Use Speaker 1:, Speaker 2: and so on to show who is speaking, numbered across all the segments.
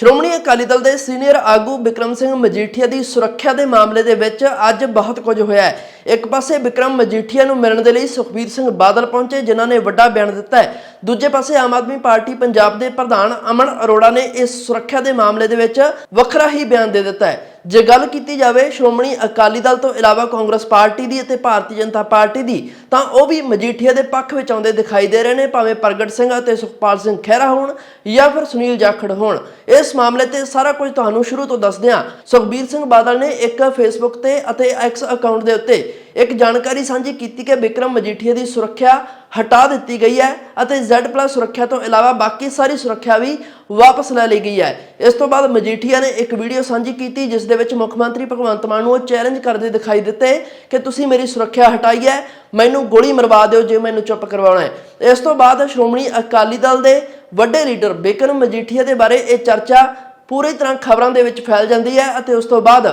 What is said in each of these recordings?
Speaker 1: ਸ਼੍ਰੋਮਣੀ ਅਕਾਲੀ ਦਲ ਦੇ ਸੀਨੀਅਰ ਆਗੂ ਵਿਕਰਮ ਸਿੰਘ ਮਜੀਠੀਆ ਦੀ ਸੁਰੱਖਿਆ ਦੇ ਮਾਮਲੇ ਦੇ ਵਿੱਚ ਅੱਜ ਬਹੁਤ ਕੁਝ ਹੋਇਆ ਹੈ। ਇੱਕ ਪਾਸੇ ਵਿਕਰਮ ਮਜੀਠੀਆ ਨੂੰ ਮਿਲਣ ਦੇ ਲਈ ਸੁਖਬੀਰ ਸਿੰਘ ਬਾਦਲ ਪਹੁੰਚੇ, ਜਿਨ੍ਹਾਂ ਨੇ ਵੱਡਾ ਬਿਆਨ ਦਿੱਤਾ ਹੈ। ਦੂਜੇ ਪਾਸੇ ਆਮ ਆਦਮੀ ਪਾਰਟੀ ਪੰਜਾਬ ਦੇ ਪ੍ਰਧਾਨ ਅਮਨ ਅਰੋੜਾ ਨੇ ਇਸ ਸੁਰੱਖਿਆ ਦੇ ਮਾਮਲੇ ਦੇ ਵਿੱਚ ਵੱਖਰਾ ਹੀ ਬਿਆਨ ਦੇ ਦਿੱਤਾ ਹੈ। ਜੇ ਗੱਲ ਕੀਤੀ ਜਾਵੇ ਸ਼੍ਰੋਮਣੀ ਅਕਾਲੀ ਦਲ ਤੋਂ ਇਲਾਵਾ ਕਾਂਗਰਸ ਪਾਰਟੀ ਦੀ ਅਤੇ ਭਾਰਤੀ ਜਨਤਾ ਪਾਰਟੀ ਦੀ, ਤਾਂ ਉਹ ਵੀ ਮਜੀਠੀਆ ਦੇ ਪੱਖ ਵਿੱਚ ਆਉਂਦੇ ਦਿਖਾਈ ਦੇ ਰਹੇ ਨੇ, ਭਾਵੇਂ ਪ੍ਰਗਟ ਸਿੰਘ ਅਤੇ ਸੁਖਪਾਲ ਸਿੰਘ ਖਹਿਰਾ ਹੋਣ ਜਾਂ ਫਿਰ ਸੁਨੀਲ ਜਾਖੜ ਹੋਣ। ਇਸ ਮਾਮਲੇ ਤੇ ਸਾਰਾ ਕੁਝ ਤੁਹਾਨੂੰ ਸ਼ੁਰੂ ਤੋਂ ਦੱਸਦੇ ਹਾਂ ਸੁਖਬੀਰ ਸਿੰਘ ਬਾਦਲ ਨੇ ਇੱਕ ਫੇਸਬੁੱਕ ਤੇ ਅਤੇ ਐਕਸ ਅਕਾਊਂਟ ਦੇ ਉੱਤੇ ਇੱਕ ਜਾਣਕਾਰੀ ਸਾਂਝੀ ਕੀਤੀ ਕਿ ਵਿਕਰਮ ਮਜੀਠੀਆ ਦੀ ਸੁਰੱਖਿਆ ਹਟਾ ਦਿੱਤੀ ਗਈ ਹੈ ਅਤੇ Z+ ਸੁਰੱਖਿਆ ਤੋਂ ਇਲਾਵਾ ਬਾਕੀ ਸਾਰੀ ਸੁਰੱਖਿਆ ਵੀ ਵਾਪਸ ਲੈ ਲਈ ਗਈ ਹੈ। ਇਸ ਤੋਂ ਬਾਅਦ ਮਜੀਠੀਆ ਨੇ ਇੱਕ ਵੀਡੀਓ ਸਾਂਝੀ ਕੀਤੀ ਜਿਸ ਦੇ ਵਿੱਚ ਮੁੱਖ ਮੰਤਰੀ ਭਗਵੰਤ ਮਾਨ ਨੂੰ ਉਹ ਚੈਲੰਜ ਕਰਦੇ ਦਿਖਾਈ ਦਿੱਤੇ ਕਿ ਤੁਸੀਂ ਮੇਰੀ ਸੁਰੱਖਿਆ ਹਟਾਈ ਹੈ, ਮੈਨੂੰ ਗੋਲੀ ਮਰਵਾ ਦਿਓ ਜੇ ਮੈਨੂੰ ਚੁੱਪ ਕਰਵਾਉਣਾ ਹੈ। ਇਸ ਤੋਂ ਬਾਅਦ ਸ਼੍ਰੋਮਣੀ ਅਕਾਲੀ ਦਲ ਦੇ ਵੱਡੇ ਲੀਡਰ ਬਿਕਰਮ ਮਜੀਠੀਆ ਦੇ ਬਾਰੇ ਇਹ ਚਰਚਾ ਪੂਰੀ ਤਰ੍ਹਾਂ ਖਬਰਾਂ ਦੇ ਵਿੱਚ ਫੈਲ ਜਾਂਦੀ ਹੈ ਅਤੇ ਉਸ ਤੋਂ ਬਾਅਦ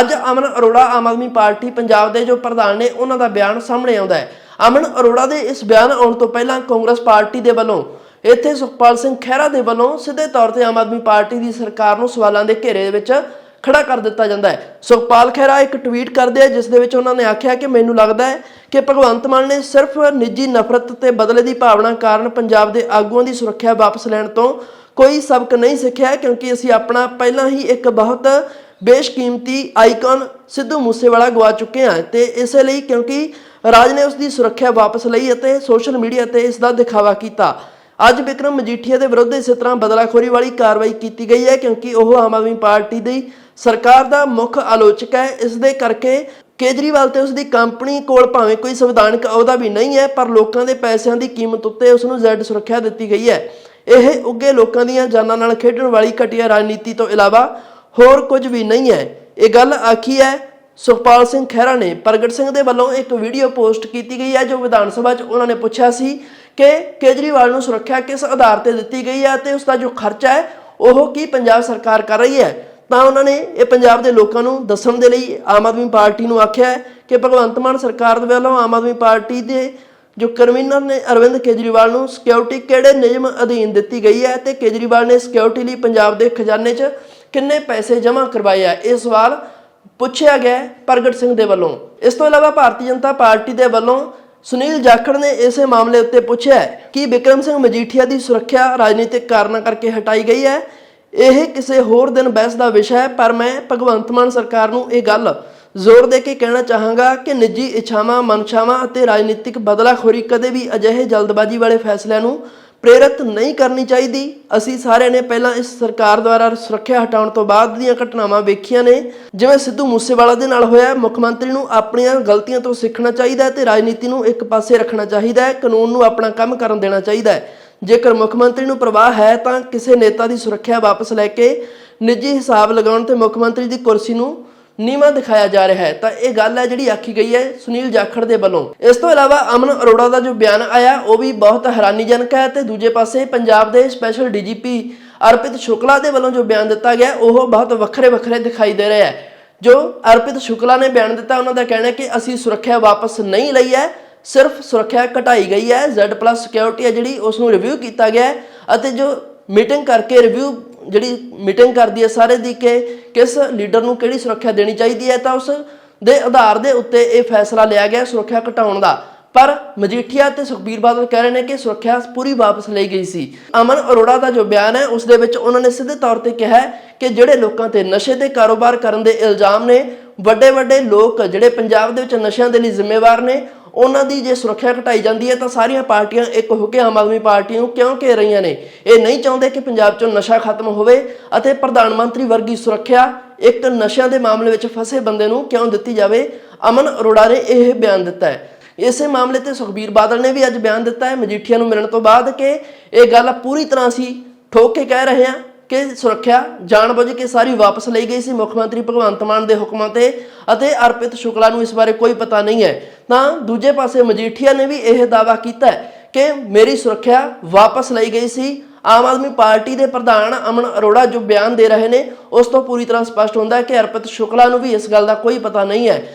Speaker 1: ਅੱਜ ਅਮਨ ਅਰੋੜਾ ਆਮ ਆਦਮੀ ਪਾਰਟੀ ਪੰਜਾਬ ਦੇ ਜੋ ਪ੍ਰਧਾਨ ਨੇ, ਉਹਨਾਂ ਦਾ ਬਿਆਨ ਸਾਹਮਣੇ ਆਉਂਦਾ ਹੈ। ਅਮਨ ਅਰੋੜਾ ਦੇ ਇਸ ਬਿਆਨ ਆਉਣ ਤੋਂ ਪਹਿਲਾਂ ਕਾਂਗਰਸ ਪਾਰਟੀ ਦੇ ਵੱਲੋਂ, ਇੱਥੇ ਸੁਖਪਾਲ ਸਿੰਘ ਖਹਿਰਾ ਦੇ ਵੱਲੋਂ ਸਿੱਧੇ ਤੌਰ ਤੇ ਆਮ ਆਦਮੀ ਪਾਰਟੀ ਦੀ ਸਰਕਾਰ ਨੂੰ ਸਵਾਲਾਂ ਦੇ ਘੇਰੇ ਦੇ ਵਿੱਚ ਖੜਾ ਕਰ ਦਿੱਤਾ ਜਾਂਦਾ ਹੈ। ਸੁਖਪਾਲ ਖਹਿਰਾ ਇੱਕ ਟਵੀਟ ਕਰਦੇ ਆ, ਜਿਸ ਦੇ ਵਿੱਚ ਉਹਨਾਂ ਨੇ ਆਖਿਆ ਕਿ ਮੈਨੂੰ ਲੱਗਦਾ ਹੈ ਕਿ ਭਗਵੰਤ ਮਾਨ ਨੇ ਸਿਰਫ ਨਿੱਜੀ ਨਫ਼ਰਤ ਤੇ ਬਦਲੇ ਦੀ ਭਾਵਨਾ ਕਾਰਨ ਪੰਜਾਬ ਦੇ ਆਗੂਆਂ ਦੀ ਸੁਰੱਖਿਆ ਵਾਪਸ ਲੈਣ ਤੋਂ ਕੋਈ ਸਬਕ ਨਹੀਂ ਸਿੱਖਿਆ ਕਿਉਂਕਿ ਅਸੀਂ ਆਪਣਾ ਪਹਿਲਾਂ ਹੀ ਇੱਕ ਬਹੁਤ ਬੇਸ਼ਕੀਮਤੀ ਆਈਕਨ ਸਿੱਧੂ ਮੂਸੇਵਾਲਾ ਗਵਾ ਚੁੱਕੇ ਹਾਂ। ਤੇ ਇਸੇ ਲਈ ਕਿਉਂਕਿ ਰਾਜ ਨੇ ਉਸ ਦੀ ਸੁਰੱਖਿਆ ਵਾਪਸ ਲਈ ਅਤੇ ਸੋਸ਼ਲ ਮੀਡੀਆ ਤੇ ਇਸ ਦਾ ਦਿਖਾਵਾ ਕੀਤਾ। ਅੱਜ ਵਿਕਰਮ ਮਜੀਠੀਆ ਦੇ ਵਿਰੁੱਧ ਇਸੇ ਤਰ੍ਹਾਂ ਬਦਲਾਖੋਰੀ ਵਾਲੀ ਕਾਰਵਾਈ ਕੀਤੀ ਗਈ ਹੈ ਕਿਉਂਕਿ ਉਹ ਆਮ ਆਦਮੀ ਪਾਰਟੀ ਦੀ ਸਰਕਾਰ ਦਾ ਮੁੱਖ ਆਲੋਚਕ ਹੈ। ਇਸ ਦੇ ਕਰਕੇ ਕੇਜਰੀਵਾਲ ਤੇ ਉਸ ਦੀ ਕੰਪਨੀ ਕੋਲ ਭਾਵੇਂ ਕੋਈ ਸੰਵਿਧਾਨਕ ਅਹੁਦਾ ਵੀ ਨਹੀਂ ਹੈ, ਪਰ ਲੋਕਾਂ ਦੇ ਪੈਸਿਆਂ ਦੀ ਕੀਮਤ ਉੱਤੇ ਉਸ ਨੂੰ ਜ਼ੈਡ ਸੁਰੱਖਿਆ ਦਿੱਤੀ ਗਈ ਹੈ। ਇਹ ਉੱਗੇ ਲੋਕਾਂ ਦੀਆਂ ਜਾਨਾਂ ਨਾਲ ਖੇਡਣ ਵਾਲੀ ਘਟੀਆ ਰਾਜਨੀਤੀ ਤੋਂ ਇਲਾਵਾ ਹੋਰ ਕੁਝ ਵੀ ਨਹੀਂ ਹੈ। ਇਹ ਗੱਲ ਆਖੀ ਹੈ ਸੁਖਪਾਲ ਸਿੰਘ ਖਹਿਰਾ ਨੇ ਪ੍ਰਗਟ ਸਿੰਘ ਦੇ ਵੱਲੋਂ ਇੱਕ ਵੀਡੀਓ ਪੋਸਟ ਕੀਤੀ ਗਈ ਹੈ, ਜੋ ਵਿਧਾਨ ਸਭਾ 'ਚ ਉਹਨਾਂ ਨੇ ਪੁੱਛਿਆ ਸੀ ਕਿ ਕੇਜਰੀਵਾਲ ਨੂੰ ਸੁਰੱਖਿਆ ਕਿਸ ਆਧਾਰ ਤੇ ਦਿੱਤੀ ਗਈ ਹੈ ਤੇ ਉਸ ਦਾ ਜੋ ਖਰਚਾ ਹੈ, ਉਹ ਕੀ ਪੰਜਾਬ ਸਰਕਾਰ ਕਰ ਰਹੀ ਹੈ? ਤਾਂ ਉਹਨਾਂ ਨੇ ਇਹ ਪੰਜਾਬ ਦੇ ਲੋਕਾਂ ਨੂੰ ਦੱਸਣ ਦੇ ਲਈ ਆਮ ਆਦਮੀ ਪਾਰਟੀ ਨੂੰ ਆਖਿਆ ਹੈ ਕਿ ਭਗਵੰਤ ਮਾਨ ਸਰਕਾਰ ਦੇ ਵੱਲੋਂ ਆਮ ਆਦਮੀ ਪਾਰਟੀ ਦੇ ਜੋ ਕਨਵੀਨਰ ਨੇ ਅਰਵਿੰਦ ਕੇਜਰੀਵਾਲ ਨੂੰ ਸਿਕਿਉਰਿਟੀ ਕਿਹੜੇ ਨਿਯਮ ਅਧੀਨ ਦਿੱਤੀ ਗਈ ਹੈ ਤੇ ਕੇਜਰੀਵਾਲ ਨੇ ਸਿਕਿਉਰਿਟੀ ਲਈ ਪੰਜਾਬ ਦੇ ਖਜ਼ਾਨੇ 'ਚ ਕਿੰਨੇ ਪੈਸੇ ਜਮ੍ਹਾਂ ਕਰਵਾਏ ਆ? ਇਹ ਸਵਾਲ ਪੁੱਛਿਆ ਗਿਆ ਪ੍ਰਗਟ ਸਿੰਘ ਦੇ ਵੱਲੋਂ। ਇਸ ਤੋਂ ਇਲਾਵਾ ਭਾਰਤੀ ਜਨਤਾ ਪਾਰਟੀ ਦੇ ਵੱਲੋਂ ਸੁਨੀਲ ਜਾਖੜ ਨੇ ਇਸੇ ਮਾਮਲੇ ਉੱਤੇ ਪੁੱਛਿਆ ਕਿ ਵਿਕਰਮ ਸਿੰਘ ਮਜੀਠੀਆ ਦੀ ਸੁਰੱਖਿਆ ਰਾਜਨੀਤਿਕ ਕਾਰਨਾਂ ਕਰਕੇ ਹਟਾਈ ਗਈ ਹੈ। ਇਹ ਕਿਸੇ ਹੋਰ ਦਿਨ ਬਹਿਸ ਦਾ ਵਿਸ਼ਾ ਹੈ, ਪਰ ਮੈਂ ਭਗਵੰਤ ਮਾਨ ਸਰਕਾਰ ਨੂੰ ਇਹ ਗੱਲ ਜ਼ੋਰ ਦੇ ਕੇ ਕਹਿਣਾ ਚਾਹਾਂਗਾ ਕਿ ਨਿੱਜੀ ਇੱਛਾਵਾਂ, ਮਨਸ਼ਾਵਾਂ ਅਤੇ ਰਾਜਨੀਤਿਕ ਬਦਲਾਖੋਰੀ ਕਦੇ ਵੀ ਅਜਿਹੇ ਜਲਦਬਾਜ਼ੀ ਵਾਲੇ ਫੈਸਲਿਆਂ ਨੂੰ ਪ੍ਰੇਰਿਤ ਨਹੀਂ ਕਰਨੀ ਚਾਹੀਦੀ। ਅਸੀਂ ਸਾਰਿਆਂ ਨੇ ਪਹਿਲਾਂ ਇਸ ਸਰਕਾਰ ਦੁਆਰਾ ਸੁਰੱਖਿਆ ਹਟਾਉਣ ਤੋਂ ਬਾਅਦ ਦੀਆਂ ਘਟਨਾਵਾਂ ਵੇਖੀਆਂ ਨੇ। ਜਿਵੇਂ ਸਿੱਧੂ ਮੂਸੇਵਾਲਾ ਦੇ ਨਾਲ ਹੋਇਆ, ਮੁੱਖ ਮੰਤਰੀ ਨੂੰ ਆਪਣੀਆਂ ਗਲਤੀਆਂ ਤੋਂ ਸਿੱਖਣਾ ਚਾਹੀਦਾ ਹੈ ਤੇ ਰਾਜਨੀਤੀ ਨੂੰ ਇੱਕ ਪਾਸੇ ਰੱਖਣਾ ਚਾਹੀਦਾ ਹੈ, ਕਾਨੂੰਨ ਨੂੰ ਆਪਣਾ ਕੰਮ ਕਰਨ ਦੇਣਾ ਚਾਹੀਦਾ ਹੈ। ਜੇਕਰ ਮੁੱਖ ਮੰਤਰੀ ਨੂੰ ਪ੍ਰਵਾਹ ਹੈ, ਤਾਂ ਕਿਸੇ ਨੇਤਾ ਦੀ ਸੁਰੱਖਿਆ ਵਾਪਸ ਲੈ ਕੇ ਨਿੱਜੀ ਹਿਸਾਬ ਲਗਾਉਣ ਤੇ ਮੁੱਖ ਮੰਤਰੀ ਦੀ ਕੁਰਸੀ ਨੂੰ ਨੀਵਾਂ ਦਿਖਾਇਆ ਜਾ ਰਿਹਾ ਹੈ। ਤਾਂ ਇਹ ਗੱਲ ਹੈ ਜਿਹੜੀ ਆਖੀ ਗਈ ਹੈ ਸੁਨੀਲ ਜਾਖੜ ਦੇ ਵੱਲੋਂ। ਇਸ ਤੋਂ ਇਲਾਵਾ ਅਮਨ ਅਰੋੜਾ ਦਾ ਜੋ ਬਿਆਨ ਆਇਆ, ਉਹ ਵੀ ਬਹੁਤ ਹੈਰਾਨੀਜਨਕ ਹੈ ਤੇ ਦੂਜੇ ਪਾਸੇ ਪੰਜਾਬ ਦੇ ਸਪੈਸ਼ਲ ਡੀਜੀਪੀ ਅਰਪਿਤ ਸ਼ੁਕਲਾ ਦੇ ਵੱਲੋਂ ਜੋ ਬਿਆਨ ਦਿੱਤਾ ਗਿਆ, ਉਹ ਬਹੁਤ ਵੱਖਰੇ ਵੱਖਰੇ ਦਿਖਾਈ ਦੇ ਰਿਹਾ ਹੈ। ਜੋ ਅਰਪਿਤ ਸ਼ੁਕਲਾ ਨੇ ਬਿਆਨ ਦਿੱਤਾ, ਉਹਨਾਂ ਦਾ ਕਹਿਣਾ ਹੈ ਕਿ ਅਸੀਂ ਸੁਰੱਖਿਆ ਵਾਪਸ ਨਹੀਂ ਲਈ ਹੈ, ਸਿਰਫ ਸੁਰੱਖਿਆ ਘਟਾਈ ਗਈ ਹੈ। Z+ ਸਿਕਿਉਰਿਟੀ ਹੈ ਜਿਹੜੀ ਉਸ ਨੂੰ ਰਿਵਿਊ ਕੀਤਾ ਗਿਆ ਹੈ ਅਤੇ ਜੋ ਮੀਟਿੰਗ ਕਰਕੇ ਰਿਵਿਊ ਜਿਹੜੀ ਮੀਟਿੰਗ ਕਰਦੀ ਹੈ ਸਾਰੇ ਦੀ ਕਿ ਕਿਸ ਲੀਡਰ ਨੂੰ ਕਿਹੜੀ ਸੁਰੱਖਿਆ ਦੇਣੀ ਚਾਹੀਦੀ ਹੈ, ਤਾਂ ਉਸ ਦੇ ਆਧਾਰ ਦੇ ਉੱਤੇ ਇਹ ਫੈਸਲਾ ਲਿਆ ਗਿਆ ਸੁਰੱਖਿਆ ਘਟਾਉਣ ਦਾ। ਪਰ ਮਜੀਠੀਆ ਤੇ ਸੁਖਬੀਰ ਬਾਦਲ ਕਹਿ ਰਹੇ ਨੇ ਕਿ ਸੁਰੱਖਿਆ ਪੂਰੀ ਵਾਪਸ ਲਈ ਗਈ ਸੀ। ਅਮਨ ਅਰੋੜਾ ਦਾ ਜੋ ਬਿਆਨ ਹੈ, ਉਸ ਦੇ ਵਿੱਚ ਉਹਨਾਂ ਨੇ ਸਿੱਧੇ ਤੌਰ ਤੇ ਕਿਹਾ ਕਿ ਜਿਹੜੇ ਲੋਕਾਂ ਤੇ ਨਸ਼ੇ ਦੇ ਕਾਰੋਬਾਰ ਕਰਨ ਦੇ ਇਲਜ਼ਾਮ ਨੇ ਵੱਡੇ ਵੱਡੇ ਲੋਕ ਜਿਹੜੇ ਪੰਜਾਬ ਦੇ ਵਿੱਚ ਨਸ਼ਿਆਂ ਦੇ ਲਈ ਜ਼ਿੰਮੇਵਾਰ ਨੇ ਉਹਨਾਂ ਦੀ ਜੇ ਸੁਰੱਖਿਆ ਘਟਾਈ ਜਾਂਦੀ ਹੈ ਤਾਂ ਸਾਰੀਆਂ ਪਾਰਟੀਆਂ ਇੱਕ ਹੋ ਕੇ ਆਮ ਆਦਮੀ ਪਾਰਟੀ ਨੂੰ ਕਿਉਂ ਘੇਰ ਰਹੀਆਂ ਨੇ? ਇਹ ਨਹੀਂ ਚਾਹੁੰਦੇ ਕਿ ਪੰਜਾਬ 'ਚੋਂ ਨਸ਼ਾ ਖਤਮ ਹੋਵੇ ਅਤੇ ਪ੍ਰਧਾਨ ਮੰਤਰੀ ਵਰਗੀ ਸੁਰੱਖਿਆ ਇੱਕ ਨਸ਼ਿਆਂ ਦੇ ਮਾਮਲੇ ਵਿੱਚ ਫਸੇ ਬੰਦੇ ਨੂੰ ਕਿਉਂ ਦਿੱਤੀ ਜਾਵੇ? ਅਮਨ ਅਰੋੜਾ ਨੇ ਇਹ ਬਿਆਨ ਦਿੱਤਾ ਹੈ। ਇਸੇ ਮਾਮਲੇ ਤੇ ਸੁਖਬੀਰ ਬਾਦਲ ਨੇ ਵੀ ਅੱਜ ਬਿਆਨ ਦਿੱਤਾ ਹੈ। ਮਜੀਠੀਆ ਨੂੰ ਮਿਲਣ ਤੋਂ ਬਾਅਦ ਕਿ ਇਹ ਗੱਲ ਪੂਰੀ ਤਰ੍ਹਾਂ ਅਸੀਂ ਠੋਕ ਕੇ ਕਹਿ ਰਹੇ ਹਾਂ ਕਿ ਸੁਰੱਖਿਆ ਜਾਣਬੁੱਝ ਕੇ ਸਾਰੀ ਵਾਪਸ ਲਈ ਗਈ ਸੀ ਮੁੱਖ ਮੰਤਰੀ ਭਗਵੰਤ ਮਾਨ ਦੇ ਹੁਕਮਾਂ ਤੇ ਅਤੇ ਅਰਪਿਤ ਸ਼ੁਕਲਾ ਨੂੰ ਇਸ ਬਾਰੇ ਕੋਈ ਪਤਾ ਨਹੀਂ ਹੈ। ਤਾਂ ਦੂਜੇ ਪਾਸੇ ਮਜੀਠੀਆ ਨੇ ਵੀ ਇਹ ਦਾਅਵਾ ਕੀਤਾ ਕਿ ਮੇਰੀ ਸੁਰੱਖਿਆ ਵਾਪਸ ਲਈ ਗਈ ਸੀ। ਆਮ ਆਦਮੀ ਪਾਰਟੀ ਦੇ ਪ੍ਰਧਾਨ ਅਮਨ ਅਰੋੜਾ ਜੋ ਬਿਆਨ ਦੇ ਰਹੇ ਨੇ, ਉਸ ਤੋਂ ਪੂਰੀ ਤਰ੍ਹਾਂ ਸਪਸ਼ਟ ਹੁੰਦਾ ਹੈ ਕਿ ਅਰਪਿਤ ਸ਼ੁਕਲਾ ਨੂੰ ਵੀ ਇਸ ਗੱਲ ਦਾ ਕੋਈ ਪਤਾ ਨਹੀਂ ਹੈ।